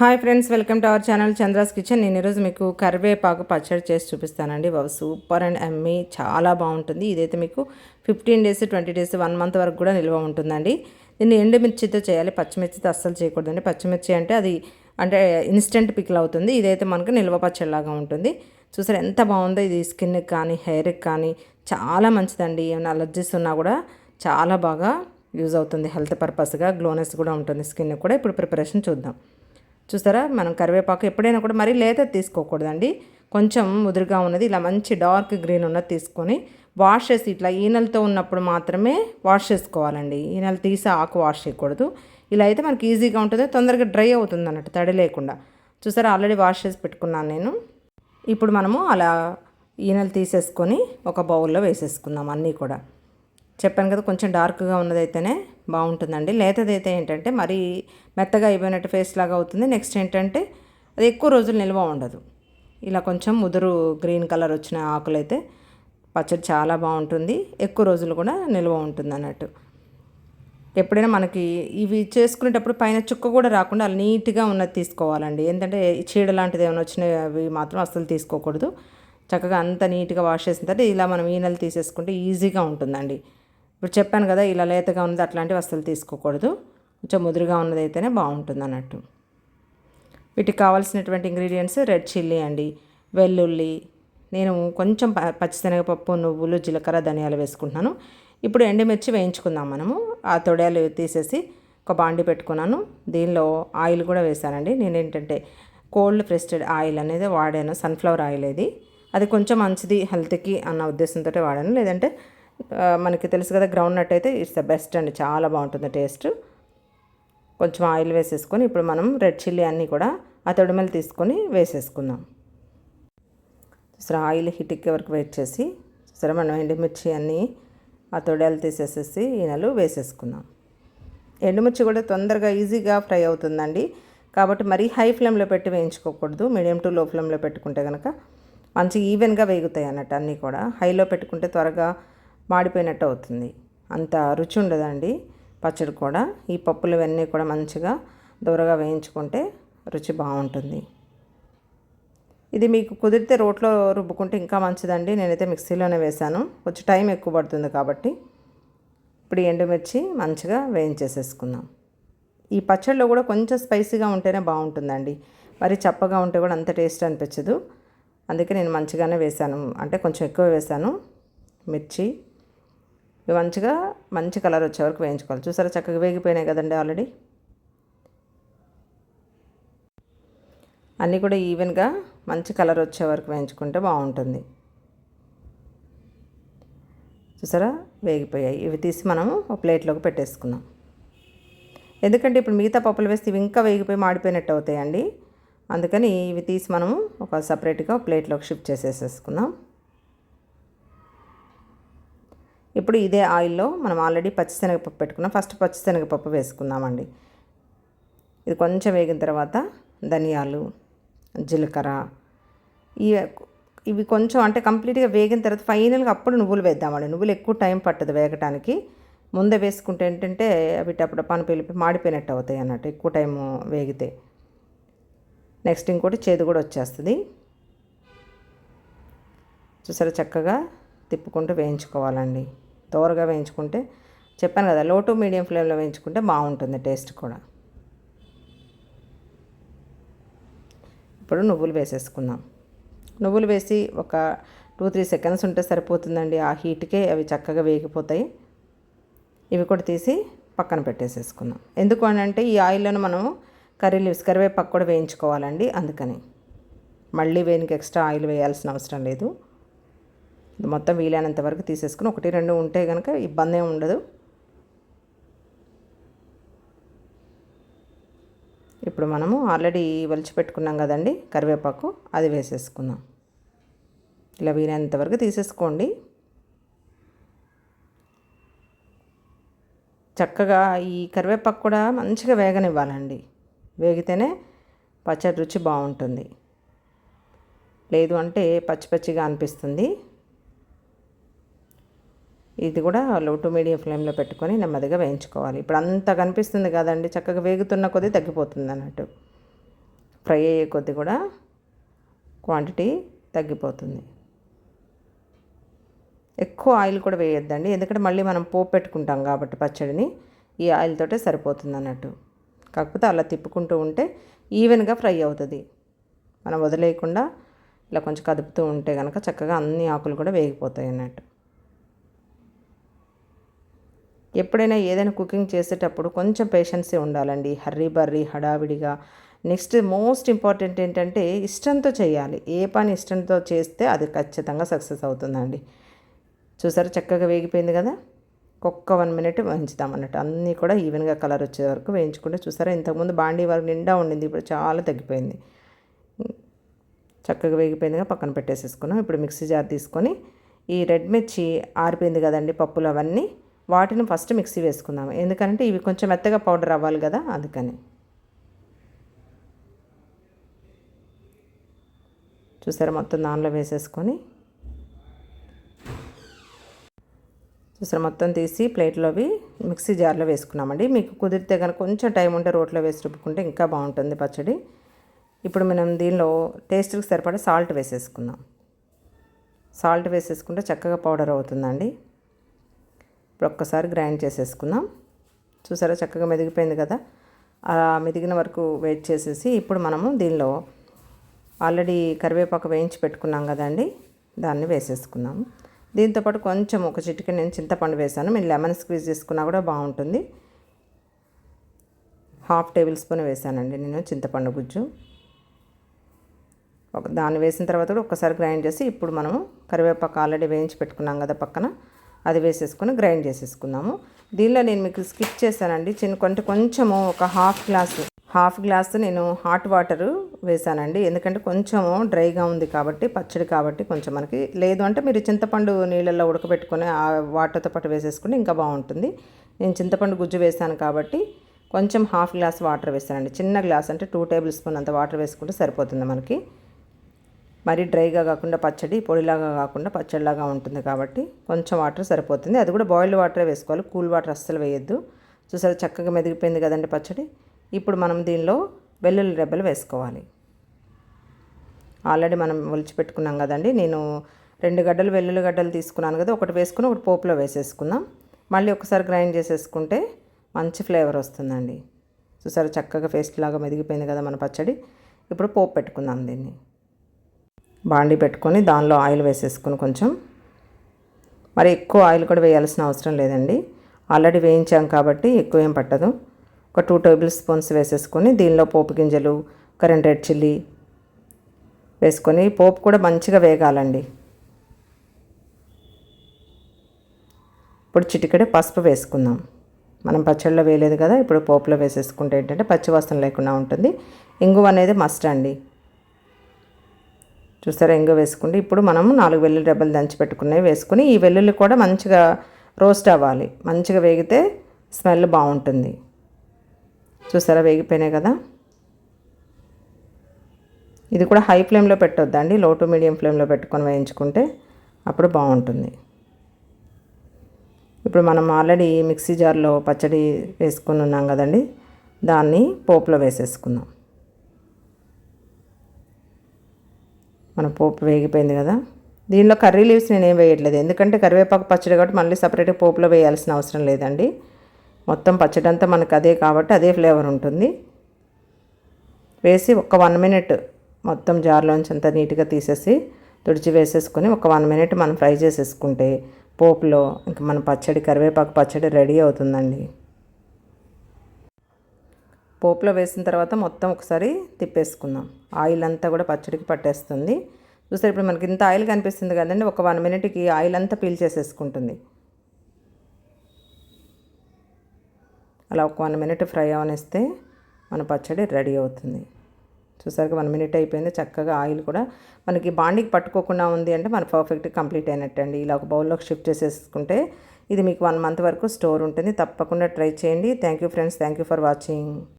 Hi friends welcome to our channel Chandra's kitchen. నేను ఈరోజు మీకు కరివేపాకు పచ్చడి చేసి చూపిస్తానండి. బాబు సూపర్ అండ్ అమ్మి చాలా బాగుంటుంది. ఇదైతే మీకు fifteen days twenty days one month వరకు కూడా నిల్వ ఉంటుందండి. దీన్ని ఎండుమిర్చితో చేయాలి. పచ్చిమిర్చితో అస్సలు చేయకూడదండి. పచ్చిమిర్చి అంటే అది అంటే ఇన్స్టెంట్ పిక్ల్ అవుతుంది. ఇదైతే మనకు నిల్వ పచ్చడిలాగా ఉంటుంది. చూసారు ఎంత బాగుందో ఇది స్కిన్కి కానీ హెయిర్కి కానీ. చాలా మంచిదండి. ఏమైనా అలర్జీస్ ఉన్నా కూడా చాలా బాగా యూజ్ అవుతుంది. హెల్త్ పర్పస్గా గ్లోనెస్ కూడా ఉంటుంది. స్కిన్ కూడా. ఇప్పుడు ప్రిపరేషన్ చూద్దాం. చూస్తారా? మనం కరివేపాకు ఎప్పుడైనా కూడా మరీ లేత తీసుకోకూడదండి. కొంచెం ముదురుగా ఉన్నది ఇలా మంచి డార్క్ గ్రీన్ ఉన్నది తీసుకొని వాష్ చేసి ఇట్లా ఈనెలతో ఉన్నప్పుడు మాత్రమే వాష్ చేసుకోవాలండి. ఈనెలు తీసి ఆకు వాష్ చేయకూడదు. ఇలా అయితే మనకి ఈజీగా ఉంటుంది తొందరగా డ్రై అవుతుంది అన్నట్టు తడి లేకుండా. చూసారా? ఆల్రెడీ వాష్ చేసి పెట్టుకున్నాను నేను. ఇప్పుడు మనము అలా ఈనెలు తీసేసుకొని ఒక బౌల్లో వేసేసుకుందాం అన్నీ కూడా. చెప్పాను కదా కొంచెం డార్క్గా ఉన్నదైతేనే బాగుంటుందండి. లేతదైతే ఏంటంటే మరీ మెత్తగా అయిపోయినట్టు ఫేస్ లాగా అవుతుంది. నెక్స్ట్ ఏంటంటే అది ఎక్కువ రోజులు నిల్వ ఉండదు. ఇలా కొంచెం ముదురు గ్రీన్ కలర్ వచ్చిన ఆకులైతే పచ్చడి చాలా బాగుంటుంది. ఎక్కువ రోజులు కూడా నిల్వ ఉంటుంది అన్నట్టు ఎప్పుడైనా మనకి ఇవి చేసుకునేటప్పుడు పైన చుక్క కూడా రాకుండా అలా నీట్గా ఉన్నది తీసుకోవాలండి. ఏంటంటే చీడ లాంటిది ఏమైనా వచ్చినాయి అవి మాత్రం అస్సలు తీసుకోకూడదు. చక్కగా అంత నీట్గా వాష్ చేసిన తర్వాత ఇలా మనం ఈనెలు తీసేసుకుంటే ఈజీగా ఉంటుందండి. ఇప్పుడు చెప్పాను కదా ఇలా లేతగా ఉన్నది అట్లాంటివి అస్సలు తీసుకోకూడదు. కొంచెం ముదురుగా ఉన్నది అయితేనే బాగుంటుంది అన్నట్టు వీటికి కావాల్సినటువంటి ఇంగ్రీడియంట్స్ రెడ్ చిల్లీ అండి వెల్లుల్లి నేను కొంచెం పచ్చిశనగపప్పు నువ్వులు జీలకర్ర ధనియాలు వేసుకుంటున్నాను. ఇప్పుడు ఎండుమిర్చి వేయించుకుందాం మనము. ఆ తొడయాలు తీసేసి ఒక బాండి పెట్టుకున్నాను. దీనిలో ఆయిల్ కూడా వేసానండి నేను ఏంటంటే కోల్డ్ ప్రెస్టెడ్ ఆయిల్ అనేది వాడాను సన్ఫ్లవర్ ఆయిల్ ఇది. అది కొంచెం మంచిది హెల్త్కి అన్న ఉద్దేశంతో వాడాను. లేదంటే మనకి తెలుసు కదా గ్రౌండ్ నట్ అయితే ఇట్స్ ద బెస్ట్ అండి. చాలా బాగుంటుంది టేస్ట్. కొంచెం ఆయిల్ వేసేసుకొని ఇప్పుడు మనం రెడ్ చిల్లీ అన్నీ కూడా ఆ తొడిమలు తీసుకొని వేసేసుకుందాం. చూసారా ఆయిల్ హీట్ ఎక్కే వరకు వెయిట్ చేసి చూసారా మనం ఎండుమిర్చి అన్నీ ఆ తొడలు తీసేసేసి ఈనెలు వేసేసుకుందాం. ఎండుమిర్చి కూడా తొందరగా ఈజీగా ఫ్రై అవుతుందండి. కాబట్టి మరీ హై ఫ్లేమ్లో పెట్టి వేయించుకోకూడదు. మీడియం టు లో ఫ్లేమ్లో పెట్టుకుంటే కనుక మంచి ఈవెన్గా వేగుతాయి అన్నట్టు అన్నీ కూడా. హైలో పెట్టుకుంటే త్వరగా మాడిపోయినట్టు అవుతుంది. అంత రుచి ఉండదండి. పచ్చడి కూడా. ఈ పప్పులు ఇవన్నీ కూడా మంచిగా దూరగా వేయించుకుంటే రుచి బాగుంటుంది. ఇది మీకు కుదిరితే రోట్లో రుబ్బుకుంటే ఇంకా మంచిదండి. నేనైతే మిక్సీలోనే వేశాను. కొంచెం టైం ఎక్కువ పడుతుంది కాబట్టి. ఇప్పుడు ఎండుమిర్చి మంచిగా వేయించేసేసుకుందాం. ఈ పచ్చడిలో కూడా కొంచెం స్పైసీగా ఉంటేనే బాగుంటుందండి. మరి చప్పగా ఉంటే కూడా అంత టేస్ట్ అనిపించదు. అందుకే నేను మంచిగానే వేశాను. అంటే కొంచెం ఎక్కువ వేశాను. మిర్చి ఇవి మంచిగా మంచి కలర్ వచ్చే వరకు వేయించుకోవాలి. చూసారా చక్కగా వేగిపోయినాయి కదండి ఆల్రెడీ అన్నీ కూడా ఈవెన్గా మంచి కలర్ వచ్చే వరకు వేయించుకుంటే బాగుంటుంది. చూసారా వేగిపోయాయి. ఇవి తీసి మనము ఒక ప్లేట్లోకి పెట్టేసుకుందాం ఎందుకంటే ఇప్పుడు మిగతా పప్పులు వేస్తే ఇవి ఇంకా వేగిపోయి మాడిపోయినట్టు అవుతాయండి. అందుకని ఇవి తీసి మనము ఒక సపరేట్గా ప్లేట్లోకి షిఫ్ట్ చేసేసేసుకుందాం ఇప్పుడు ఇదే ఆయిల్లో మనం ఆల్రెడీ పచ్చిశనగపప్పు పెట్టుకున్నాం. ఫస్ట్ పచ్చిశనగపప్పు వేసుకుందామండి. ఇది కొంచెం వేగిన తర్వాత ధనియాలు జీలకర్ర ఇవి ఇవి కొంచెం అంటే కంప్లీట్గా వేగిన తర్వాత ఫైనల్గా అప్పుడు నువ్వులు వేద్దామండి. నువ్వులు ఎక్కువ టైం పట్టదు వేగటానికి. ముందే వేసుకుంటే ఏంటంటే అవి అప్పుడు పని పెళ్ళిపోయి మాడిపోయినట్టు అవుతాయి అన్నట్టు ఎక్కువ టైం వేగితే. నెక్స్ట్ ఇంకోటి చేదు కూడా వచ్చేస్తుంది. చూసారా చక్కగా తిప్పుకుంటూ వేయించుకోవాలండి. దోరగా వేయించుకుంటే చెప్పాను కదా లో టు మీడియం ఫ్లేమ్లో వేయించుకుంటే బాగుంటుంది టేస్ట్ కూడా. ఇప్పుడు నువ్వులు వేసేసుకుందాం. నువ్వులు వేసి ఒక టూ త్రీ సెకండ్స్ ఉంటే సరిపోతుందండి. ఆ హీట్కే అవి చక్కగా వేగిపోతాయి. ఇవి కూడా తీసి పక్కన పెట్టేసేసుకుందాం. ఎందుకు అని అంటే ఈ ఆయిల్లను మనం కర్రీ లీవ్స్ కరివేపాకు కూడా వేయించుకోవాలండి అందుకని. మళ్ళీ వేనికి ఎక్స్ట్రా ఆయిల్ వేయాల్సిన అవసరం లేదు. మొత్తం వీలైనంత వరకు తీసేసుకుని ఒకటి రెండు ఉంటే కనుక ఇబ్బంది ఏమి ఉండదు. ఇప్పుడు మనము ఆల్రెడీ వలిచి పెట్టుకున్నాం కదండి కరివేపాకు అది వేసేసుకుందాం. ఇలా వీలైనంత వరకు తీసేసుకోండి. చక్కగా ఈ కరివేపాకు కూడా మంచిగా వేగనివ్వాలండి. వేగితేనే పచ్చడి రుచి బాగుంటుంది. లేదు అంటే పచ్చి పచ్చిగా అనిపిస్తుంది. ఇది కూడా లో టు మీడియం ఫ్లేమ్లో పెట్టుకొని నెమ్మదిగా వేయించుకోవాలి. ఇప్పుడు అంత కనిపిస్తుంది కదండి చక్కగా వేగుతున్న కొద్దీ తగ్గిపోతుంది అన్నట్టు. ఫ్రై అయ్యే కొద్దీ కూడా క్వాంటిటీ తగ్గిపోతుంది. ఎక్కువ ఆయిల్ కూడా వేయొద్దండి ఎందుకంటే మళ్ళీ మనం పోపు పెట్టుకుంటాం కాబట్టి పచ్చడిని ఈ ఆయిల్ తోటే సరిపోతుంది అన్నట్టు. కాకపోతే అలా తిప్పుకుంటూ ఉంటే ఈవెన్గా ఫ్రై అవుతుంది. మనం వదిలేయకుండా ఇలా కొంచెం కదుపుతూ ఉంటే కనుక చక్కగా అన్ని ఆకులు కూడా వేగిపోతాయి అన్నట్టు. ఎప్పుడైనా ఏదైనా కుకింగ్ చేసేటప్పుడు కొంచెం పేషెన్సే ఉండాలండి. హర్రీ బర్రీ హడావిడిగా. నెక్స్ట్ మోస్ట్ ఇంపార్టెంట్ ఏంటంటే ఇష్టంతో చేయాలి. ఏ పని ఇష్టంతో చేస్తే అది ఖచ్చితంగా సక్సెస్ అవుతుందండి. చూసారా చక్కగా వేగిపోయింది కదా? ఒక్క వన్ మినిట్ వేయించుతాం అన్నట్టు అన్నీ కూడా ఈవెన్గా కలర్ వచ్చే వరకు వేయించుకుంటే చూసారా ఇంతకుముందు బాండీ వరకు నిండా ఉండింది. ఇప్పుడు చాలా తగ్గిపోయింది. చక్కగా వేగిపోయిందిగా. పక్కన పెట్టేసేసుకున్నాం. ఇప్పుడు మిక్సీ జార్ తీసుకొని ఈ రెడ్ మిర్చి ఆరిపోయింది కదండి పప్పులు అవన్నీ. వాటిని ఫస్ట్ మిక్సీ వేసుకుందాం ఎందుకంటే ఇవి కొంచెం మెత్తగా పౌడర్ అవ్వాలి కదా అందుకని. చూసారా మొత్తం దానిలో వేసేసుకొని. చూసారా మొత్తం తీసి ప్లేట్లోవి మిక్సీ జార్లో వేసుకున్నామండి. మీకు కుదిరితే కనుక కొంచెం టైం ఉంటే రోట్లో వేసి రుబ్బుకుంటే ఇంకా బాగుంటుంది పచ్చడి. ఇప్పుడు మనం దీనిలో టేస్ట్కి సరిపడా సాల్ట్ వేసేసుకుందాం. సాల్ట్ వేసేసుకుంటే చక్కగా పౌడర్ అవుతుందండి. ఇప్పుడు ఒక్కసారి గ్రైండ్ చేసేసుకుందాం. చూసారా చక్కగా మెదిగిపోయింది కదా? అలా మెదిగిన వరకు వెయిట్ చేసేసి ఇప్పుడు మనము దీనిలో ఆల్రెడీ కరివేపాకు వేయించి పెట్టుకున్నాం కదండి దాన్ని వేసేసుకుందాం. దీంతోపాటు కొంచెం ఒక చిటికి నేను చింతపండు వేసాను. మీరు లెమన్ స్క్వీజ్ చేసుకున్నా కూడా బాగుంటుంది. హాఫ్ టేబుల్ స్పూన్ వేసానండి నేను చింతపండు గుజ్జు. ఒక దాన్ని వేసిన తర్వాత కూడా ఒకసారి గ్రైండ్ చేసి ఇప్పుడు మనము కరివేపాకు ఆల్రెడీ వేయించి పెట్టుకున్నాం కదా పక్కన. అది వేసేసుకొని గ్రైండ్ చేసేసుకుందాము దీనిలో నేను మీకు స్కిప్ చేశానండి. చిన్న కొంటే కొంచెము ఒక హాఫ్ గ్లాసు హాఫ్ గ్లాస్ నేను హాట్ వాటర్ వేసానండి ఎందుకంటే కొంచెము డ్రైగా ఉంది కాబట్టి పచ్చడి కాబట్టి కొంచెం మనకి లేదు అంటే మీరు చింతపండు నీళ్ళల్లో ఉడకబెట్టుకొని ఆ వాటర్తో పాటు వేసేసుకుంటే ఇంకా బాగుంటుంది. నేను చింతపండు గుజ్జు వేసాను కాబట్టి కొంచెం హాఫ్ గ్లాస్ వాటర్ వేసానండి చిన్న గ్లాస్ అంటే టూ టేబుల్ స్పూన్ అంత వాటర్ వేసుకుంటే సరిపోతుంది మనకి. మరీ డ్రైగా కాకుండా పచ్చడి పొడిలాగా కాకుండా పచ్చడిలాగా ఉంటుంది కాబట్టి కొంచెం వాటర్ సరిపోతుంది. అది కూడా బాయిల్డ్ వాటరే వేసుకోవాలి. కూల్ వాటర్ అస్సలు వేయద్దు. చూసారు చక్కగా మెదిగిపోయింది కదండి పచ్చడి. ఇప్పుడు మనం దీనిలో వెల్లుల్లి రెబ్బలు వేసుకోవాలి. ఆల్రెడీ మనం ఒలిచిపెట్టుకున్నాం కదండి. నేను రెండు గడ్డలు వెల్లుల్లి గడ్డలు తీసుకున్నాను కదా ఒకటి వేసుకుని ఒకటి పోపులో వేసేసుకుందాం. మళ్ళీ ఒకసారి గ్రైండ్ చేసేసుకుంటే మంచి ఫ్లేవర్ వస్తుందండి. చూసారు చక్కగా పేస్ట్ లాగా మెదిగిపోయింది కదా మన పచ్చడి. ఇప్పుడు పోపు పెట్టుకుందాం దీన్ని. బాండి పెట్టుకొని దానిలో ఆయిల్ వేసేసుకొని కొంచెం. మరి ఎక్కువ ఆయిల్ కూడా వేయాల్సిన అవసరం లేదండి. ఆల్రెడీ వేయించాం కాబట్టి ఎక్కువ ఏం పట్టదు. ఒక టూ టేబుల్ స్పూన్స్ వేసేసుకొని దీనిలో పోపు గింజలు ఒక రెండు రెడ్ చిల్లీ వేసుకొని పోపు కూడా మంచిగా వేగాలండి. ఇప్పుడు చిటికెడే పసుపు వేసుకుందాం. మనం పచ్చళ్ళలో వేయలేదు కదా ఇప్పుడు పోపులో వేసేసుకుంటే ఏంటంటే పచ్చివాసన లేకుండా ఉంటుంది. ఇంగువ అనేది మస్ట్ అండి. చూసారా ఇంగ వేసుకుంటే ఇప్పుడు మనం నాలుగు వెల్లుల్లి డబ్బలు దంచి పెట్టుకున్నవి వేసుకుని ఈ వెల్లుల్లి కూడా మంచిగా రోస్ట్ అవ్వాలి. మంచిగా వేగితే స్మెల్ బాగుంటుంది. చూసారా వేగిపోయినాయి కదా? ఇది కూడా హై ఫ్లేమ్లో పెట్టొద్దండి. లో టు మీడియం ఫ్లేమ్లో పెట్టుకొని వేయించుకుంటే అప్పుడు బాగుంటుంది. ఇప్పుడు మనం ఆల్రెడీ మిక్సీ జార్లో పచ్చడి వేసుకుని ఉన్నాం కదండి దాన్ని పోపులో వేసేసుకుందాం. మన పోపు వేగిపోయింది కదా. దీనిలో కర్రీ లీవ్స్ నేనేం వేయట్లేదు. ఎందుకంటే కరివేపాకు పచ్చడి కాబట్టి మళ్ళీ సపరేట్గా పోపులో వేయాల్సిన అవసరం లేదండి. మొత్తం పచ్చడి అంతా మనకు అదే కాబట్టి అదే ఫ్లేవర్ ఉంటుంది. వేసి ఒక వన్ మినిట్ మొత్తం జార్లోంచి అంతా నీట్గా తీసేసి తుడిచి వేసేసుకొని ఒక వన్ మినిట్ మనం ఫ్రై చేసేసుకుంటే పోపులో ఇంకా మన పచ్చడి కరివేపాకు పచ్చడి రెడీ అవుతుందండి. పోపులో వేసిన తర్వాత మొత్తం ఒకసారి తిప్పేసుకుందాం. ఆయిల్ అంతా కూడా పచ్చడికి పట్టేస్తుంది. చూస్తే ఇప్పుడు మనకి ఇంత ఆయిల్ కనిపిస్తుంది కదండి ఒక వన్ మినిట్కి ఆయిల్ అంతా పీల్ చేసేసుకుంటుంది. అలా ఒక వన్ మినిట్ ఫ్రై అవనిస్తే మన పచ్చడి రెడీ అవుతుంది. చూసారుగా వన్ మినిట్ అయిపోయింది చక్కగా ఆయిల్ కూడా మనకి బాండికి పట్టుకోకుండా ఉంది అంటే మన పర్ఫెక్ట్ కంప్లీట్ అయినట్టు అండి ఇలా ఒక బౌల్లోకి షిఫ్ట్ చేసేసుకుంటే ఇది మీకు వన్ మంత్ వరకు స్టోర్ ఉంటుంది. తప్పకుండా ట్రై చేయండి. Thank you friends thank you for watching.